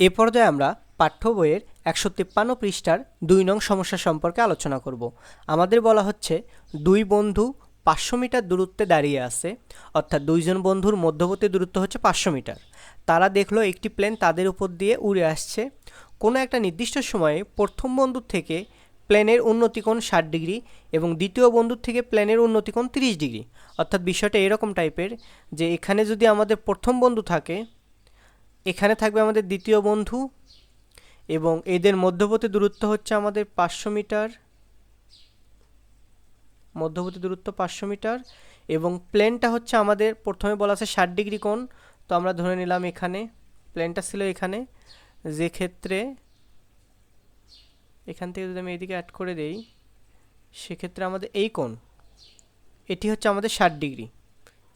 এ পর্যায়ে আমরা পাঠ্য বইয়ের একশো তিপ্পান্ন পৃষ্ঠার দুই নং সমস্যা সম্পর্কে আলোচনা করব। আমাদের বলা হচ্ছে, দুই বন্ধু পাঁচশো মিটার দূরত্বে দাঁড়িয়ে আছে, অর্থাৎ দুইজন বন্ধুর মধ্যবর্তী দূরত্ব হচ্ছে পাঁচশো মিটার। তারা দেখল একটি প্লেন তাদের উপর দিয়ে উড়ে আসছে। কোনো একটা নির্দিষ্ট সময়ে প্রথম বন্ধুর থেকে প্লেনের উন্নতিকোণ ষাট ডিগ্রি এবং দ্বিতীয় বন্ধুর থেকে প্লেনের উন্নতিকোণ তিরিশ ডিগ্রি। অর্থাৎ বিষয়টা এরকম টাইপের যে এখানে যদি আমাদের প্রথম বন্ধু থাকে এখানে থাকবে আমাদের দ্বিতীয় বন্ধু এবং এদের মধ্যবর্তী দূরত্ব হচ্ছে আমাদের পাঁচশো মিটার। মধ্যবর্তী দূরত্ব পাঁচশো মিটার এবং প্লেনটা হচ্ছে আমাদের প্রথমে বলা আছে ষাট ডিগ্রি কোণ। তো আমরা ধরে নিলাম এখানে, প্লেনটা ছিল এখানে। যে ক্ষেত্রে, এখান থেকে যদি আমি এদিকে অ্যাড করে দেই, সেক্ষেত্রে আমাদের এই কোণ, এটি হচ্ছে আমাদের ষাট ডিগ্রি।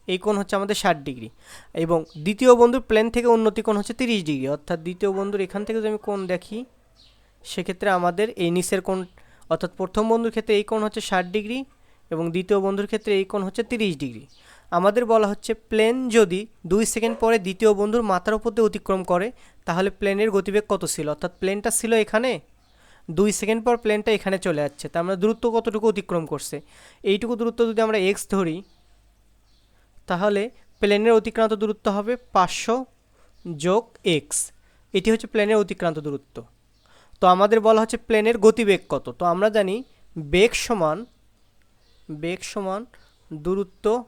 এই কোণ হচ্ছে আমাদের ষাট ডিগ্রি। এবং দ্বিতীয় বন্ধুর প্লেন থেকে উন্নতি কোণ হচ্ছে তিরিশ ডিগ্রি। অর্থাৎ দ্বিতীয় বন্ধুর এখান থেকে যদি আমি কোণ দেখি, সেক্ষেত্রে আমাদের এই নিচের কোণ, অর্থাৎ প্রথম বন্ধুর ক্ষেত্রে এই কোণ হচ্ছে ষাট ডিগ্রি এবং দ্বিতীয় বন্ধুর ক্ষেত্রে এই কোণ হচ্ছে তিরিশ ডিগ্রি। আমাদের বলা হচ্ছে প্লেন যদি দুই সেকেন্ড পরে দ্বিতীয় বন্ধুর মাথার উপর দিয়ে অতিক্রম করে, তাহলে প্লেনের গতিবেগ কত ছিল? অর্থাৎ প্লেনটা ছিল এখানে, দুই সেকেন্ড পর প্লেনটা এখানে চলে যাচ্ছে। তার মানে দূরত্ব কতটুকু অতিক্রম করছে? এইটুকু দূরত্ব যদি আমরা এক্স ধরি তাহলে প্লেনের অতিক্রান্ত দূরত্ব হবে পাঁচশো যোগ এক্স। এটি হচ্ছে প্লেনের অতিক্রান্ত দূরত্ব। তো আমাদের বলা হচ্ছে প্লেনের গতিবেগ কত? তো আমরা জানি বেগ সমান বেগ সমান দূরত্ব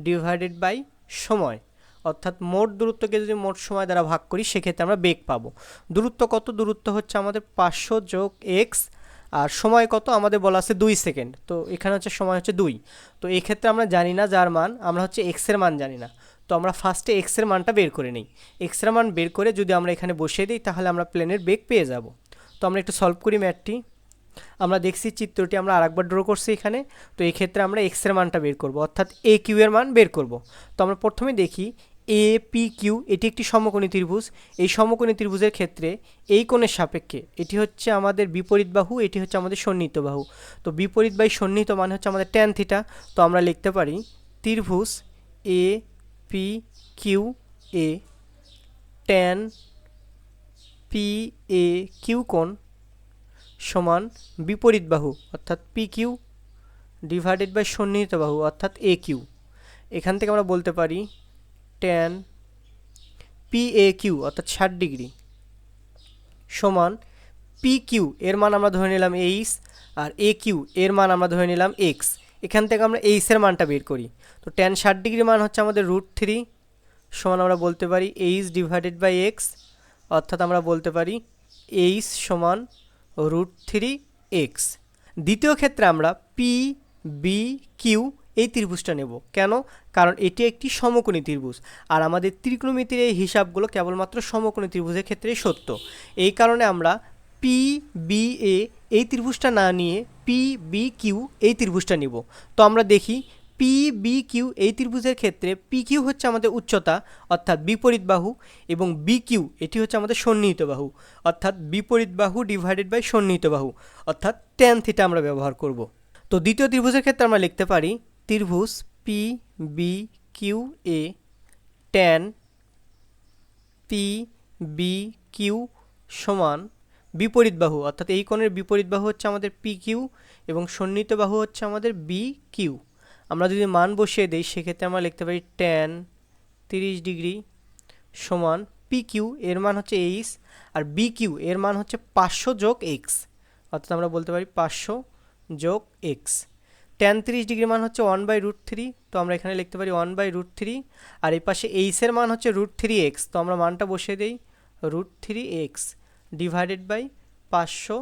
ডিভাইডেড বাই সময়। অর্থাৎ মোট দূরত্বকে যদি মোট সময় দ্বারা ভাগ করি, সেক্ষেত্রে আমরা বেগ পাবো। দূরত্ব কত? দূরত্ব হচ্ছে আমাদের পাঁচশো যোগ এক্স আর সময় কত? আমাদের বলা আছে দুই সেকেন্ড। তো এখানে হচ্ছে সময় হচ্ছে দুই। তো এই ক্ষেত্রে আমরা জানি না যার মান, আমরা হচ্ছে এক্সের মান জানি না। তো আমরা ফার্স্টে এক্সের মানটা বের করে নিই। এক্সের মান বের করে যদি আমরা এখানে বসিয়ে দিই, তাহলে আমরা প্লেনের বেগ পেয়ে যাব। তো আমরা একটু সলভ করি ম্যাটটি আমরা দেখছি চিত্রটি আমরা আরেকবার ড্র করছি এখানে। তো এই ক্ষেত্রে আমরা এক্সের মানটা বের করব, অর্থাৎ এ কিউ এর মান বের করব। তো আমরা প্রথমে দেখি এ পি কিউ এটি একটি সমকোণী ত্রিভুজ। এই সমকোণী ত্রিভুজের ক্ষেত্রে এই কোণের সাপেক্ষে এটি হচ্ছে আমাদের বিপরীত বাহু, এটি হচ্ছে আমাদের সন্নিহিত বাহু। তো বিপরীত বাই সন্নিহিত মানে হচ্ছে আমাদের ট্যান থিটা তো আমরা লিখতে পারি ত্রিভুজ এ পি কিউ এ ট্যান পি এ কিউ কোণ সমান বিপরীত বাহু, অর্থাৎ পি কিউ ডিভাইডেড বাই সন্নিহিত বাহু, অর্থাৎ এ কিউ এখান থেকে আমরা বলতে পারি ট্যান পি এ কিউ অর্থাৎ ষাট ডিগ্রি, সমান পি কিউ এর মান আমরা ধরে নিলাম এইচ আর এ কিউ এর মান আমরা ধরে নিলাম এক্স এখান থেকে আমরা এইচের মানটা বের করি। তো ট্যান ষাট ডিগ্রি মান হচ্ছে আমাদের রুট থ্রি সমান আমরা বলতে পারি এইচ ডিভাইডেড বাই এক্স অর্থাৎ আমরা বলতে পারি এইচ সমান রুট থ্রি এক্স দ্বিতীয় ক্ষেত্রে আমরা পি বি কিউ এই ত্রিভুজটা নেব। কেন? কারণ এটি একটি সমকোণী ত্রিভুজ। আর আমাদের ত্রিকোণমিতির এই হিসাবগুলো কেবলমাত্র সমকোণী ত্রিভুজের ক্ষেত্রেই সত্য। এই কারণে আমরা পি বি এ এই ত্রিভুজটা না নিয়ে পি বি কিউ এই ত্রিভুজটা নিব। তো আমরা দেখি পি বি কিউ এই ত্রিভুজের ক্ষেত্রে পি কিউ হচ্ছে আমাদের উচ্চতা, অর্থাৎ বিপরীত বাহু, এবং বি কিউ এটি হচ্ছে আমাদের সন্নিহিত বাহু, অর্থাৎ বিপরীত বাহু ডিভাইডেড বাই সন্নিহিত বাহু, অর্থাৎ ট্যান থিটা আমরা ব্যবহার করব। তো দ্বিতীয় ত্রিভুজের ক্ষেত্রে আমরা লিখতে পারি ত্রিভুজ পি বি কিউ এ ট্যান পি বি কিউ সমান বিপরীত বাহু। অর্থাৎ এই কোণের বিপরীত বাহু হচ্ছে আমাদের পি কিউ এবং সন্নিহিত বাহু হচ্ছে আমাদের বি কিউ আমরা যদি মান বসিয়ে দিই, সেক্ষেত্রে আমরা লিখতে পারি ট্যান তিরিশ ডিগ্রি সমান পি কিউ এর মান হচ্ছে এইচ আর বি কিউ এর মান হচ্ছে পাঁচশো যোগ এক্স অর্থাৎ আমরা বলতে পারি পাঁচশো যোগ এক্স ট্যান তিরিশ ডিগ্রি মান হচ্ছে ওয়ান বাই রুট থ্রি তো আমরা এখানে লিখতে পারি ওয়ান বাই রুট থ্রি আর এই পাশে এইচের মান হচ্ছে রুট থ্রি এক্স তো আমরা মানটা বসিয়ে দিই root three x divided by পাঁচশো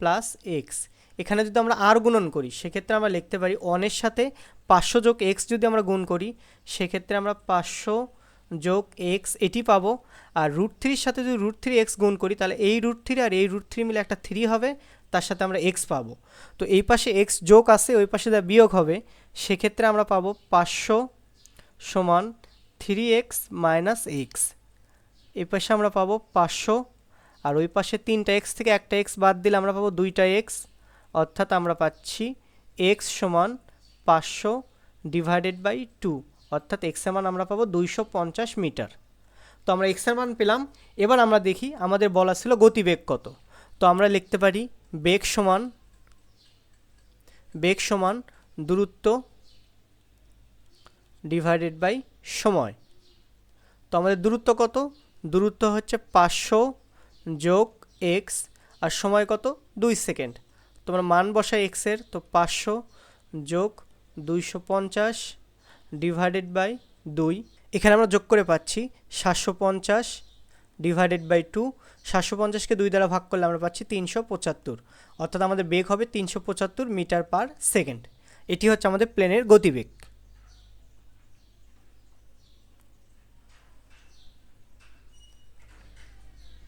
প্লাস এক্স এখানে যদি আমরা আর গুণন করি, সেক্ষেত্রে আমরা লিখতে পারি ওয়ানের সাথে পাঁচশো যোগ এক্স যদি আমরা গুণ করি, সেক্ষেত্রে আমরা পাঁচশো যোগ এক্স এটি পাবো। আর রুট থ্রির সাথে যদি রুট থ্রি এক্স গুণ করি, তাহলে এই রুট থ্রি আর এই রুট থ্রি মিলে একটা থ্রি হবে তার সাথে আমরা এক্স পাবো। তো এই পাশে এক্স যোগ আছে, ওই পাশে যা বিয়োগ হবে, সেক্ষেত্রে আমরা পাবো পাঁচশো সমান থ্রি এক্স মাইনাস এক্স এই পাশে আমরা পাবো পাঁচশো, আর ওই পাশে তিনটা এক্স থেকে একটা এক্স বাদ দিলে আমরা পাবো দুইটা এক্স অর্থাৎ আমরা পাচ্ছি এক্স সমান পাঁচশো ডিভাইডেড বাই টু অর্থাৎ এক্সের মান আমরা পাবো দুইশো পঞ্চাশ মিটার। তো আমরা এক্সের মান পেলাম, এবার আমরা দেখি আমাদের বলা ছিল গতিবেগ কত। তো আমরা লিখতে পারি বেগ সমান বেগ সমান দূরত্ব ডিভাইডেড বাই সময়। তো আমাদের দূরত্ব কত? দূরত্ব হচ্ছে পাঁচশো যোগ এক্স আর সময় কত? দুই সেকেন্ড। তোমরা মান বসাই এক্সের তো পাঁচশো যোগ দুইশো পঞ্চাশ ডিভাইডেড বাই দুই। এখানে আমরা যোগ করে পাচ্ছি সাতশো পঞ্চাশ ডিভাইডেড বাই টু সাতশো পঞ্চাশকে দুই দ্বারা ভাগ করলে আমরা পাচ্ছি তিনশো পঁচাত্তর। অর্থাৎ আমাদের বেগ হবে তিনশো পঁচাত্তর মিটার পার সেকেন্ড। এটি হচ্ছে আমাদের প্লেনের গতিবেগ।